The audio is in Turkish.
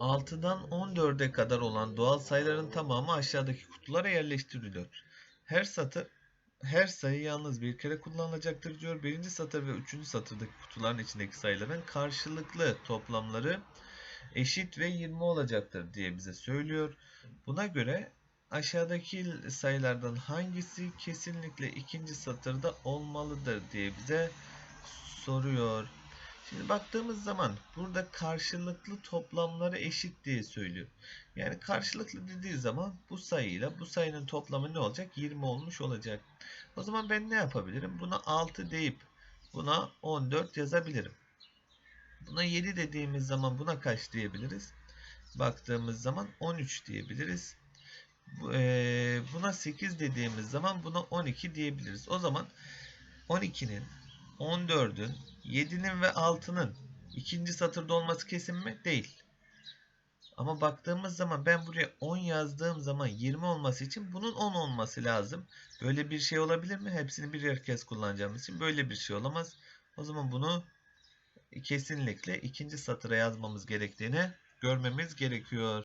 6'dan 14'e kadar olan doğal sayıların tamamı aşağıdaki kutulara yerleştiriliyor. Her satır her sayı yalnız bir kere kullanılacaktır diyor. Birinci satır ve üçüncü satırdaki kutuların içindeki sayıların karşılıklı toplamları eşit ve 20 olacaktır diye bize söylüyor. Buna göre aşağıdaki sayılardan hangisi kesinlikle ikinci satırda olmalıdır diye bize soruyor. Şimdi baktığımız zaman burada karşılıklı toplamları eşit diye söylüyor. Yani karşılıklı dediği zaman bu sayıyla bu sayının toplamı ne olacak? 20 olmuş olacak. O zaman ben ne yapabilirim? Buna 6 deyip buna 14 yazabilirim. Buna 7 dediğimiz zaman buna kaç diyebiliriz? Baktığımız zaman 13 diyebiliriz. Eee, Buna 8 dediğimiz zaman buna 12 diyebiliriz. O zaman 12'nin, 14'ün, 7'nin ve 6'nın ikinci satırda olması kesin mi? Değil. Ama baktığımız zaman ben buraya 10 yazdığım zaman 20 olması için bunun 10 olması lazım. Böyle bir şey olabilir mi? Hepsini birer kez kullanacağımız için böyle bir şey olamaz. O zaman bunu kesinlikle ikinci satıra yazmamız gerektiğini görmemiz gerekiyor.